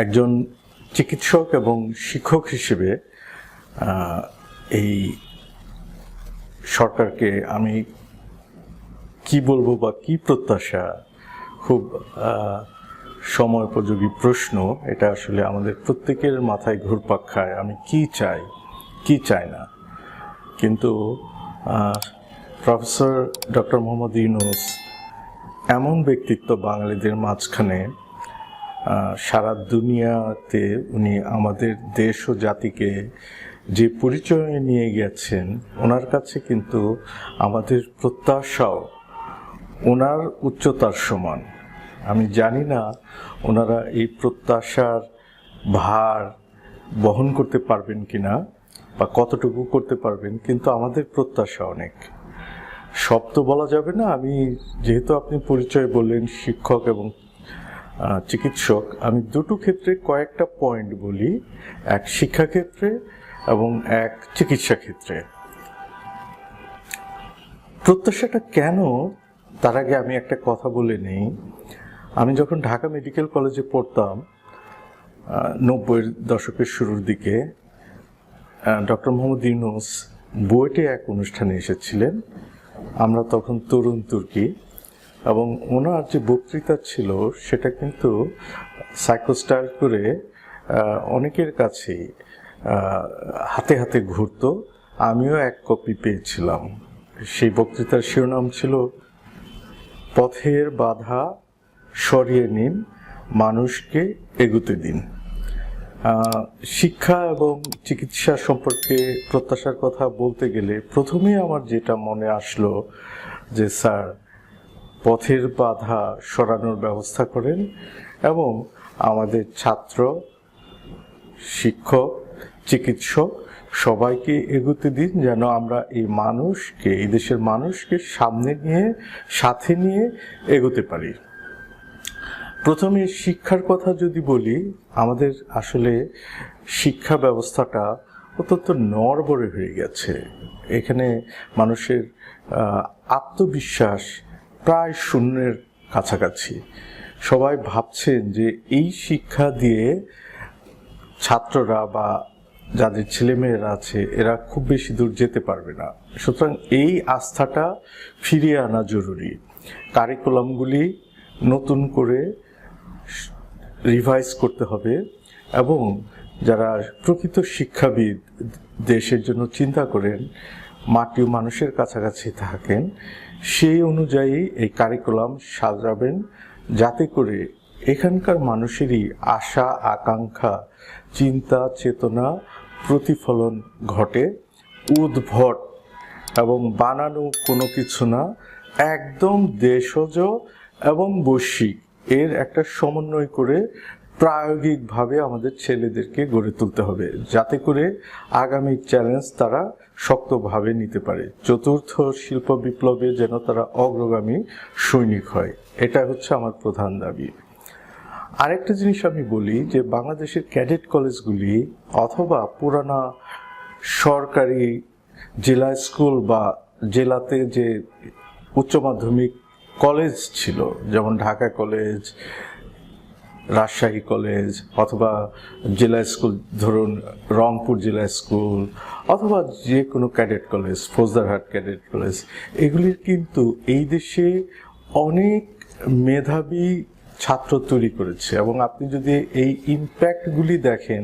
একজন চিকিৎসক এবং শিক্ষক হিসেবে এই সরকারকে আমি কি বলব বা কি প্রত্যাশা, খুব সময়োপযোগী প্রশ্ন। এটা আসলে আমাদের প্রত্যেকের মাথায় ঘুরপাক খায়। আমি কি চাই কি চাই না? কিন্তু প্রফেসর ডক্টর মোহাম্মদ ইউনুস এমন ব্যক্তিত্ব বাঙালিদের মাঝখানে সারা দুনিয়াতে উনি আমাদের দেশ ও জাতিকে যে পরিচয় নিয়ে গেছেন, ওনার কাছে কিন্তু আমাদের প্রত্যাশাও ওনার উচ্চতার সমান। আমি জানি না ওনারা এই প্রত্যাশার ভার বহন করতে পারবেন কি না বা কতটুকু করতে পারবেন, কিন্তু আমাদের প্রত্যাশা অনেক। সব তো বলা যাবে না, আমি যেহেতু আপনি পরিচয় বললেন, শিক্ষক এবং চিকিৎসক, আমি দুটো ক্ষেত্রে কয়েকটা পয়েন্ট বলি। এক শিক্ষাক্ষেত্রে এবং এক চিকিৎসা ক্ষেত্রে প্রত্যাশাটা কেন? তার আগে আমি একটা কথা বলে নেই। আমি যখন ঢাকা মেডিকেল কলেজে পড়তাম নব্বইয়ের দশকের শুরুর দিকে ডক্টর মোহাম্মদ ইউনুস বুয়েটে এক অনুষ্ঠানে এসেছিলেন। আমরা তখন তরুণ তুর্কি। এবং ওনার যে বক্তৃতা ছিল সেটা কিন্তু সাইকোস্টাইল করে অনেকের আহ, হাতে হাতে ঘুরতো। আমিও এক কপি পেয়েছিলাম। সেই বক্তৃতার শিরোনাম ছিল পথের বাধা সরিয়ে নিন মানুষকে এগুতে দিন। শিক্ষা এবং চিকিৎসা সম্পর্কে প্রত্যাশার কথা বলতে গেলে প্রথমেই আমার যেটা মনে আসলো যে স্যার পথের বাধা সরানোর ব্যবস্থা করেন এবং আমাদের ছাত্র, শিক্ষক, চিকিৎসক সবাইকে এগোতে দিন যেন আমরা এই মানুষকে, এই দেশের মানুষকে সামনে নিয়ে, সাথে নিয়ে এগোতে পারি। প্রথমে শিক্ষার কথা যদি বলি, আমাদের আসলে শিক্ষা ব্যবস্থাটা অত্যন্ত নড়বড়ে হয়ে গেছে। এখানে মানুষের আত্মবিশ্বাস প্রায় শূন্যের কাছাকাছি। সবাই ভাবছেন যে এই শিক্ষা দিয়ে ছাত্ররা বা যাদের ছেলেমেয়েরা আছে, এরা খুব বেশি দূর যেতে পারবে না। সুতরাং এই আস্থাটা ফিরিয়ে আনা জরুরি। কারিকুলামগুলি নতুন করে রিভাইজ করতে হবে এবং যারা প্রকৃত শিক্ষাবিদ দেশের জন্য চিন্তা করেন মাটি মানুষের কাছাকাছি থাকেন, সেই অনুযায়ী এই কারিকুলাম সাজাবেন যাতে করে এখানকার মানুষেরই আশা, আকাঙ্ক্ষা, চিন্তা, চেতনা প্রতিফলন ঘটে, উদ্ভট এবং বানানো কোনো কিছু না, একদম দেশজ এবং বৈশ্বিক। এর একটা সমন্বয় করে প্রায়োগিকভাবে আমাদের ছেলেদেরকে গড়ে তুলতে হবে, যাতে করে আগামী চ্যালেঞ্জ তারা শক্তভাবে নিতে পারে। চতুর্থ শিল্প বিপ্লবে যেন তারা অগ্রগামী সৈনিক হয়। এটা হচ্ছে আমার প্রধান দাবি। আরেকটা জিনিস আমি বলি যে, বাংলাদেশের ক্যাডেট কলেজগুলি অথবা পুরানা সরকারি জেলা স্কুল বা জেলাতে যে উচ্চ মাধ্যমিক কলেজ ছিল, যেমন ঢাকা কলেজ রাজশাহী কলেজ অথবা জেলা স্কুল, ধরুন রংপুর জেলা স্কুল অথবা যে কোনো cadet college, Faujdarhat cadet college এগুলির কিন্তু এই দেশে অনেক মেধাবী ছাত্র তৈরি করেছে এবং আপনি যদি এই ইম্প্যাক্টগুলি দেখেন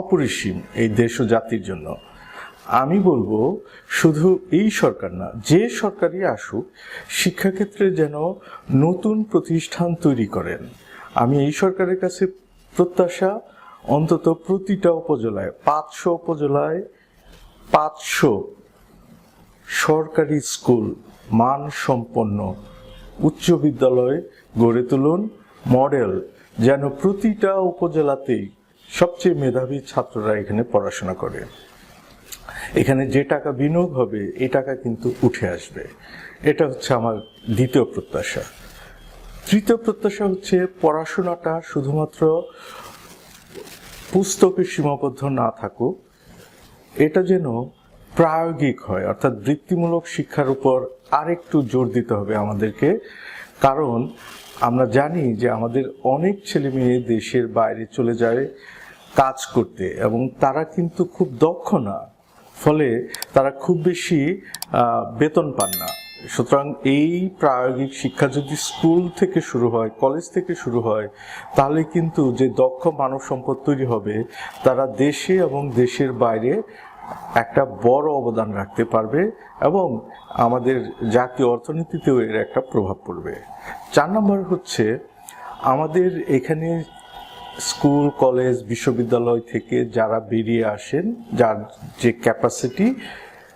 অপরিসীম এই দেশ ও জাতির জন্য, আমি বলব শুধু এই সরকার না, যে সরকারই আসুক, শিক্ষাক্ষেত্রে যেন নতুন প্রতিষ্ঠান তৈরি করেন। আমি এই সরকারের কাছে প্রত্যাশা অন্তত প্রতিটা উপজেলায়, পাঁচশো উপজেলায় পাঁচশো সরকারি স্কুল মান সম্পন্ন উচ্চ বিদ্যালয় গড়ে তুলুন, মডেল যেন প্রতিটা উপজেলাতেই সবচেয়ে মেধাবী ছাত্ররা এখানে পড়াশোনা করে। এখানে যে টাকা বিনিয়োগ হবে এই টাকা কিন্তু উঠে আসবে। এটা হচ্ছে আমার দ্বিতীয় প্রত্যাশা। তৃতীয় প্রত্যাশা হচ্ছে পড়াশোনাটা শুধুমাত্র পুস্তকে সীমাবদ্ধ না থাকুক, এটা যেন প্রায়োগিক হয়, অর্থাৎ বৃত্তিমূলক শিক্ষার উপর আরেকটু জোর দিতে হবে আমাদেরকে। কারণ আমরা জানি যে আমাদের অনেক ছেলে মেয়ে দেশের বাইরে চলে যায় কাজ করতে এবং তারা কিন্তু খুব দক্ষ না, ফলে তারা খুব বেশি বেতন পান না। সুতরাং এই প্রায়োগিক শিক্ষা যদি স্কুল থেকে শুরু হয়, কলেজ থেকে শুরু হয়, তাহলে কিন্তু যে দক্ষ মানব সম্পদ তৈরি হবে, তারা দেশে এবং দেশের বাইরে একটা বড় অবদান রাখতে পারবে এবং আমাদের জাতীয় অর্থনীতিতেও এর একটা প্রভাব পড়বে। চার নম্বর হচ্ছে, আমাদের এখানে স্কুল, কলেজ, বিশ্ববিদ্যালয় থেকে যারা বেরিয়ে আসেন, যার যে ক্যাপাসিটি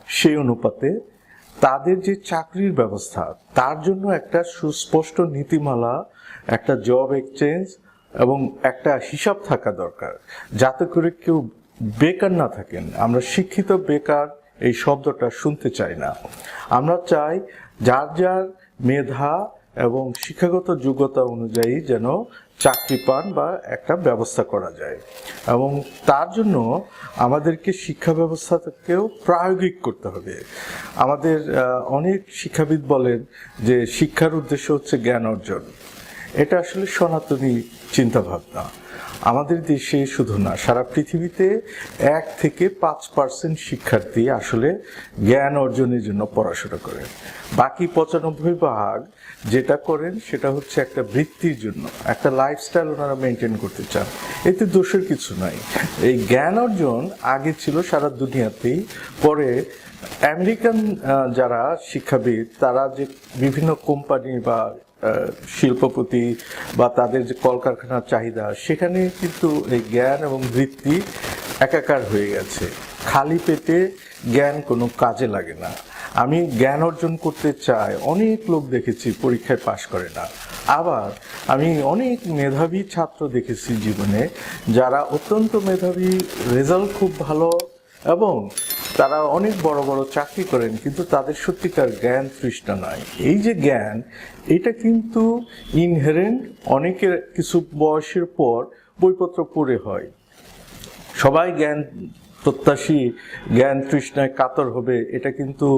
সেই অনুপাতে তাদের যে চাকরির ব্যবস্থা, তার জন্য একটা সুস্পষ্ট নীতিমালা, একটা জব এক্সচেঞ্জ এবং একটা হিসাব থাকা দরকার। যাতে করে কেউ বেকার না থাকেন। আমরা শিক্ষিত বেকার এই শব্দটা শুনতে চাই না। আমরা চাই যার যার মেধা এবং শিক্ষাগত যোগ্যতা অনুযায়ী যেন চাকরি পান বা একটা ব্যবস্থা করা যায়। এবং তার জন্য আমাদেরকে শিক্ষা ব্যবস্থাকেও প্রায়োগিক করতে হবে। আমাদের অনেক শিক্ষাবিদ বলেন যে শিক্ষার উদ্দেশ্য হচ্ছে জ্ঞান অর্জন। এটা আসলে সনাতনী চিন্তাভাবনা। আমাদের দেশে শুধু না, সারা পৃথিবীতে এক থেকে পাঁচ পার্সেন্ট শিক্ষার্থী আসলে জ্ঞান অর্জনের জন্য পড়াশোনা করেন বাকি পঁচানব্বই ভাগ যেটা করেন সেটা হচ্ছে একটা বৃত্তির জন্য, একটা লাইফস্টাইল ওনারা মেনটেন করতে চান। এতে দোষের কিছু নাই। এই জ্ঞান অর্জন আগে ছিল সারা দুনিয়াতেই। পরে আমেরিকান যারা শিক্ষাবিদ, তারা যে বিভিন্ন কোম্পানি বা শিল্পপতি বা তাদের যে কলকারখানার চাহিদা, সেখানে কিন্তু এই জ্ঞান এবং বৃত্তি একাকার হয়ে গেছে। খালি পেটে জ্ঞান কোনো কাজে লাগে না। আমি জ্ঞান অর্জন করতে চাই, অনেক লোক দেখেছি পরীক্ষায় পাশ করে না। আবার আমি অনেক মেধাবী ছাত্র দেখেছি জীবনে, যারা অত্যন্ত মেধাবী, রেজাল্ট খুব ভালো এবং তারা অনেক বড় বড় চাকরি করেন, কিন্তু তাদের সত্যিকার জ্ঞান তৃষ্ণা নয় এই যে জ্ঞান, এটা কিন্তু ইনহেরেন্ট অনেকের কিছু বয়সের পর বইপত্র পড়ে হয়। সবাই জ্ঞান প্রত্যাশী, জ্ঞান তৃষ্ণায় কাতর হবে, এটা কিন্তু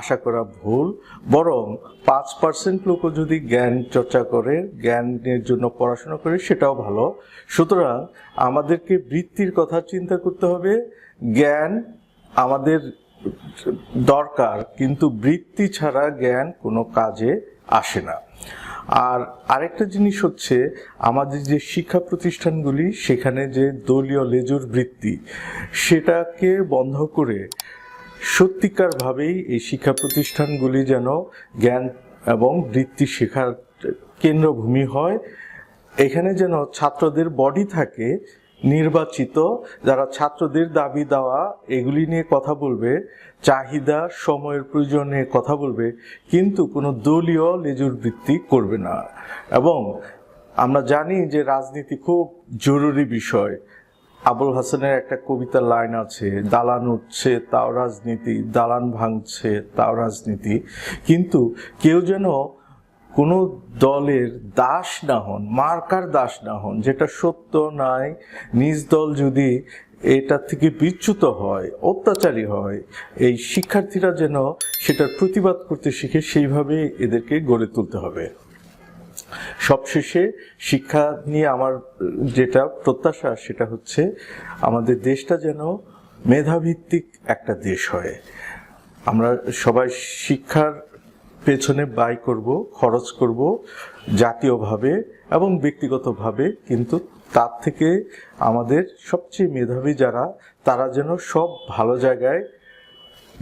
আশা করা ভুল। বরং পাঁচ পার্সেন্ট লোকও যদি জ্ঞান চর্চা করে, জ্ঞানের জন্য পড়াশোনা করে, সেটাও ভালো। সুতরাং আমাদেরকে বৃত্তির কথা চিন্তা করতে হবে। জ্ঞান আমাদের দরকার, কিন্তু বৃত্তি ছাড়া জ্ঞান কোনো কাজে আসে না। আর আরেকটা জিনিস হচ্ছে, আমাদের যে শিক্ষা প্রতিষ্ঠানগুলি, সেখানে যে দলীয় লেজুর বৃত্তি, সেটাকে বন্ধ করে সত্যিকারভাবেই এই শিক্ষা প্রতিষ্ঠানগুলি যেন জ্ঞান এবং বৃত্তি শেখার কেন্দ্রভূমি হয়। এখানে যেন ছাত্রদের বডি থাকে নির্বাচিত, যারা ছাত্রদের দাবি দেওয়া, এগুলি নিয়ে কথা বলবে, চাহিদা, সময়ের প্রয়োজনে কথা বলবে, কিন্তু কোনো দলীয় লেজুর বৃত্তি করবে না। এবং আমরা জানি যে রাজনীতি খুব জরুরি বিষয়। আবুল হাসানের একটা কবিতার লাইন আছে, দালান উঠছে, তাও রাজনীতি, দালান ভাঙছে, তাও রাজনীতি। কিন্তু কেউ যেন কোনো দলের দাস না হন, মার্কার দাস না হন, যেটা সত্য নয় নিজ দল যদি এটা থেকে বিচ্যুত হয়, অত্যাচারী হয়, এই শিক্ষার্থীরা যেন সেটার প্রতিবাদ করতে শিখে সেইভাবে এদেরকে গড়ে তুলতে হবে। সবশেষে শিক্ষা নিয়ে আমার যেটা প্রত্যাশা, সেটা হচ্ছে আমাদের দেশটা যেন মেধাভিত্তিক একটা দেশ হয়। আমরা সবাই শিক্ষার পেছনে ব্যয় করব, খরচ করব জাতীয়ভাবে এবং ব্যক্তিগতভাবে, কিন্তু তার থেকে আমাদের সবচেয়ে মেধাবী যারা, তারা যেন সব ভালো জায়গায়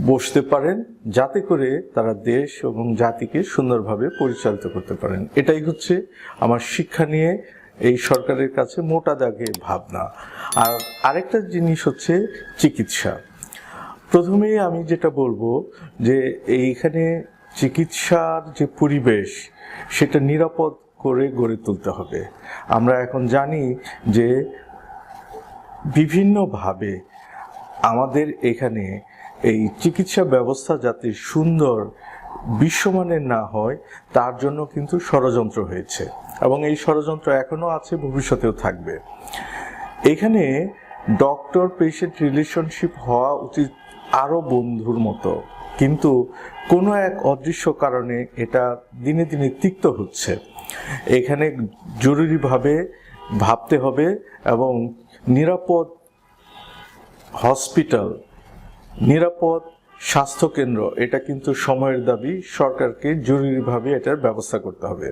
বসতে পারেন, যাতে করে তারা দেশ এবং জাতিকে সুন্দরভাবে পরিচালিত করতে পারেন। এটাই হচ্ছে আমার শিক্ষা নিয়ে এই সরকারের কাছে মোটা দাগে ভাবনা। আর আরেকটা জিনিস হচ্ছে চিকিৎসা। প্রথমেই আমি যেটা বলব যে এইখানে চিকিৎসার যে পরিবেশ, সেটা নিরাপদ করে গড়ে তুলতে হবে। আমরা এখন জানি যে বিভিন্নভাবে আমাদের এখানে এই চিকিৎসা ব্যবস্থা যাতে সুন্দর বিশ্বমানের না হয়, তার জন্য কিন্তু ষড়যন্ত্র হয়েছে। এবং এই ষড়যন্ত্র এখনও আছে, ভবিষ্যতেও থাকবে। এখানে ডক্টর পেশেন্ট রিলেশনশিপ হওয়া উচিত আরও বন্ধুর মতো। কিন্তু কোনো এক অদৃশ্য কারণে এটা দিনে দিনে তিক্ত হচ্ছে। এখানে জরুরিভাবে ভাবতে হবে এবং নিরাপদ হসপিটাল, নিরাপদ স্বাস্থ্যকেন্দ্র, এটা কিন্তু সময়ের দাবি। সরকারকে জরুরিভাবে এটার ব্যবস্থা করতে হবে।